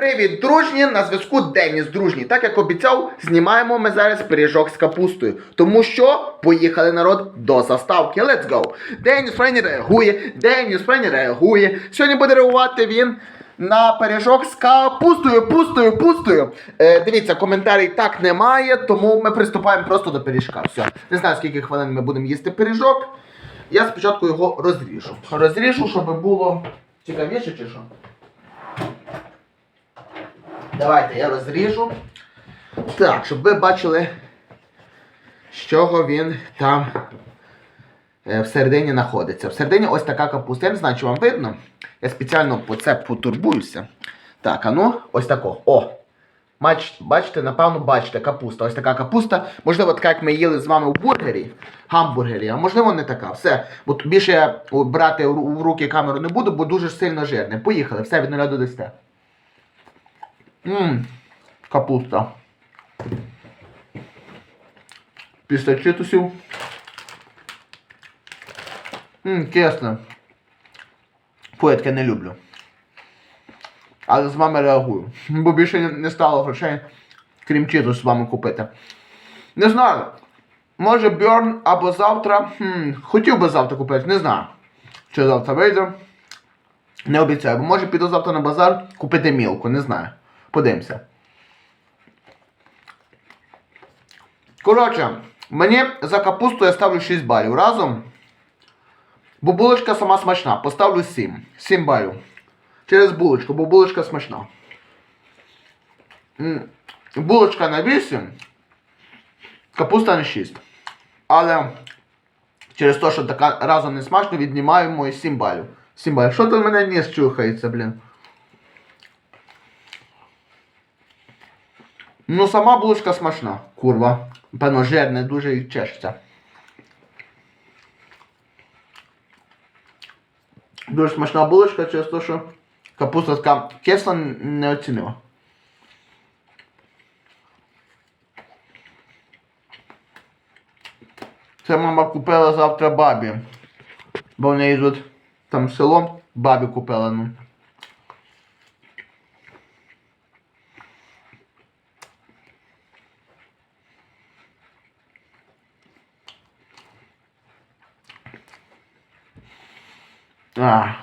Привіт, дружні! На зв'язку Деніс дружній. Так як обіцяв, знімаємо ми зараз пиріжок з капустою. Тому що поїхали народ до заставки. Let's go! Деніс Френі реагує, Деніс Френі реагує. Сьогодні буде реагувати він на пиріжок з капустою, пустою, пустою. Е, дивіться, коментарій так немає, тому ми приступаємо просто до пиріжка. Все. Не знаю, скільки хвилин ми будемо їсти пиріжок. Я спочатку його розріжу. Розріжу, щоб було цікавіше чи що? Давайте я розріжу. Так, щоб ви бачили, з чого він там е, всередині знаходиться. Всередині ось така капуста. Я не знаю, чи вам видно. Я спеціально по це потурбуюся. Так, а ну, ось тако. О! Бачите, напевно, бачите, капуста. Ось така капуста. Можливо, така, як ми їли з вами в бургері, гамбургері, а можливо, не така. Все. Бо більше я брати в руки камеру не буду, бо дуже сильно жирне. Поїхали, все від 0 до 10. Ммм, капуста. Після читусів. Ммм, кисне. Фу, не люблю. Але з вами реагую. Бо більше не- стало грошей, крім читус з вами купити. Не знаю. Може Бьорн або завтра. Хм, хотів би завтра купити, не знаю. Чи завтра вийде. Не обіцяю, бо може піду завтра на базар купити мілку, не знаю. Подивимося. Коротше, мені за капусту я ставлю 6 балів разом. Бо булочка сама смачна. Поставлю 7. 7 балів. Через булочку, бо булочка смачна. Булочка на 8. Капуста на 6. Але через те, що така разом не смачно, віднімаю мої 7 балів. 7 балів. Що тут мене ніс чухається, блін? Ну, сама булочка смачна, курва. Певно, жирне, дуже і чешеться. Дуже смачна булочка через те, що капуста така кисла не оцінила. Це мама купила завтра бабі. Бо в неї тут там село бабі купила, ну. А.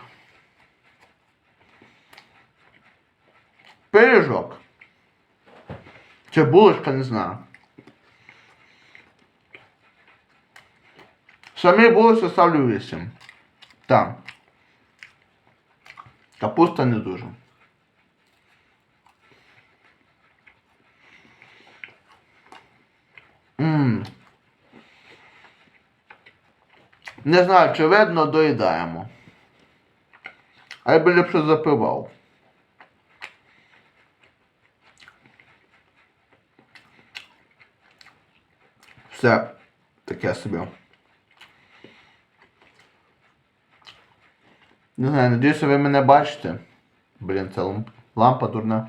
Пиріжок. Чи булочка, не знаю. Самі булочки ставлю 8. Так. Капуста не дуже. Ммм. Не знаю, чи видно, доїдаємо. А я би ліпше запивав. Все таке собі. Не знаю, надіюся, ви мене бачите. Блін, це ламп- лампа дурна.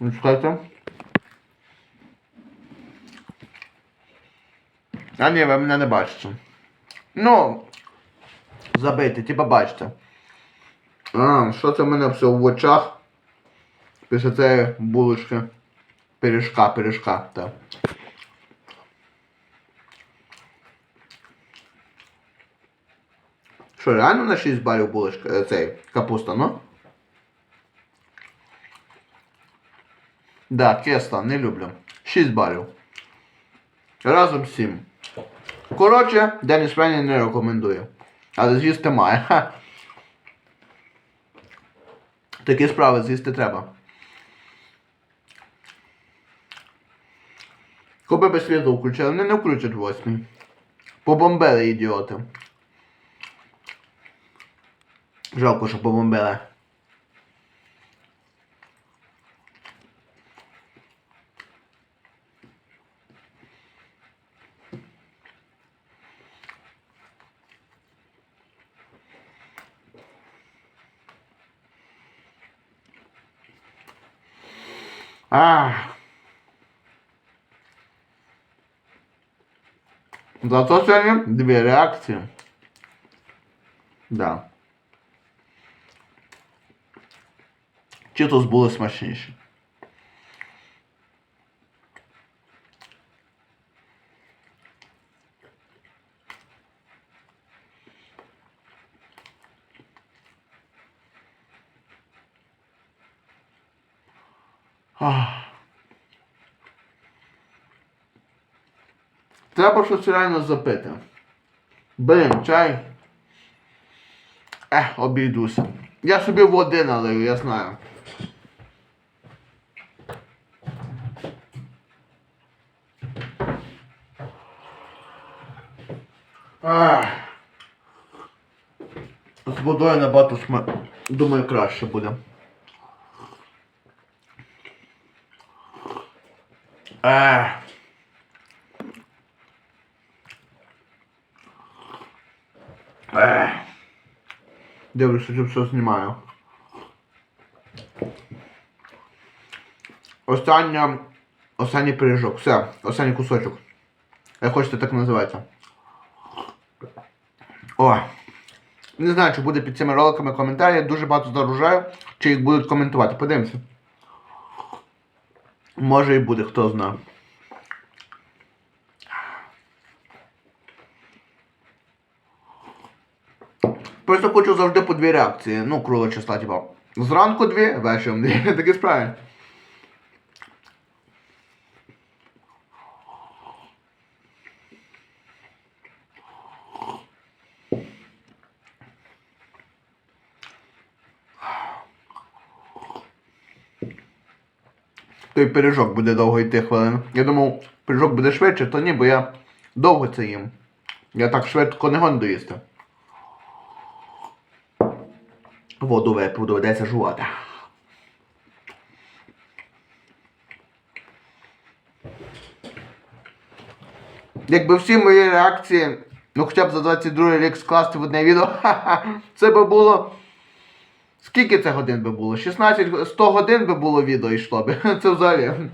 Ну, чекайте. А ні, ви мене не бачите. Ну, забийте, типа бачите. А, що це в мене все в очах? Після цієї булочки. Пиріжка, пиріжка, так. Що, реально на 6 балів булочка, е, цей, капуста, ну? Да, кисла, не люблю. 6 балів. Разом 7. Коротше, Деніс Френі не рекомендую. Але з'їсти має. Ха. Такі справи з'їсти треба. Коби би світло включили, вони не включать восьмій. Побомбили ідіоти. Жалко, що побомбили. А. Зато сегодня две реакции. Да. Читус були смачніші. Треба щось реально запити. Блін, чай. Ех, обійдуся. Я собі води налию, я знаю. Ах. З водою набагато сма... Думаю, краще буде. Ех. Ех. Дивлюся, що все знімаю. Остання... Останній пиріжок. Все, останній кусочок. Як хочете, так називається. О! Не знаю, чи буде під цими роликами коментарі. Я дуже багато заружаю, чи їх будуть коментувати. Подивимося. Може і буде, хто знає. Просто хочу завжди по дві реакції. Ну, кругле числа, типа. Зранку дві, вечором дві. Таке справи. Той пиріжок буде довго йти хвилин. Я думав, пиріжок буде швидше, то ні, бо я довго це їм. Я так швидко не гон доїсти. Воду випив, доведеться жувати. Якби всі мої реакції, ну хоча б за 22 рік скласти в одне відео, ха-ха, це би було. Скільки це годин би було? 16, 100 годин би було відео йшло би. Це взагалі.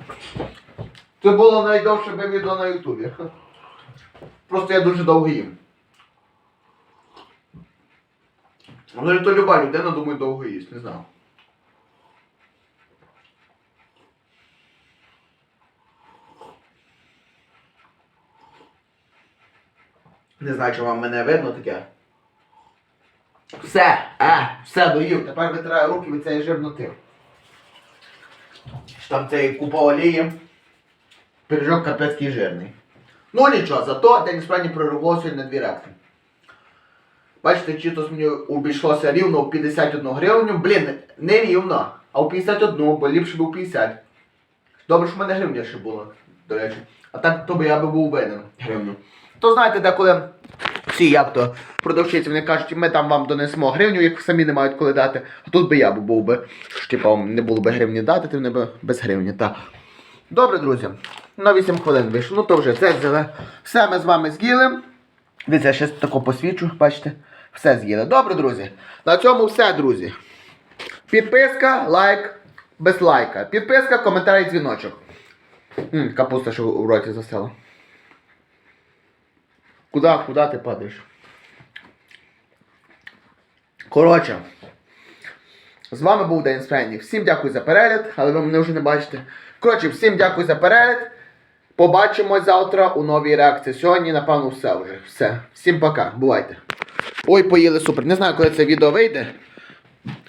Це було найдовше би відео на Ютубі. Просто я дуже довго їм. Але то люба людина, думаю, довго їсть, не знаю. Не знаю, чи вам мене видно таке. Все, е, все доїв. Тепер витираю руки від цієї жирноти. Там цей купа олії. Пиріжок капецький жирний. Ну нічого, зато день справді прорвав на дві реакції. Бачите, читос мені обійшлося рівно в 51 гривню. Блін, не рівно, а в 51, бо ліпше був 50. Добре, що в мене гривня ще було, до речі. А так то би я би був винен гривню. То знаєте, деколи всі як то продавчиці вони кажуть, ми там вам донесемо гривню, як самі не мають коли дати. А тут би я був би, що не було би гривні дати, ти вони би без гривні. Та. Добре, друзі. На 8 хвилин вийшло. Ну то вже це взяли. Все ми з вами з'їли. Дивіться, я ще тако посвічу, бачите. Все з'їли. Добре, друзі. На цьому все, друзі. Підписка, лайк, без лайка. Підписка, коментар і дзвіночок. М, капуста, що в роті засела. Куда, куда ти падаєш? Коротше. З вами був День Френді. Всім дякую за перегляд, але ви мене вже не бачите. Коротше, всім дякую за перегляд. Побачимось завтра у новій реакції. Сьогодні, напевно, все вже. Все. Всім пока. Бувайте. Ой, поїли супер. Не знаю, коли це відео вийде.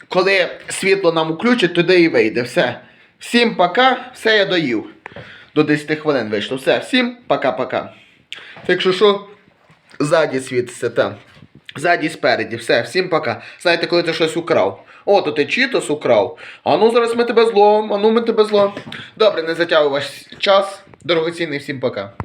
Коли світло нам включать, туди і вийде. Все. Всім пока. Все я доїв. До 10 хвилин вийшло. Все, всім пока-пока. Так що що? Ззаді світиться там. Ззаді спереді. Все, всім пока. Знаєте, коли ти щось украв. О, то ти читос украв. А ну зараз ми тебе зловимо, а ну ми тебе зловимо. Добре, не затягуй ваш час. Дорогоцінний, всім пока.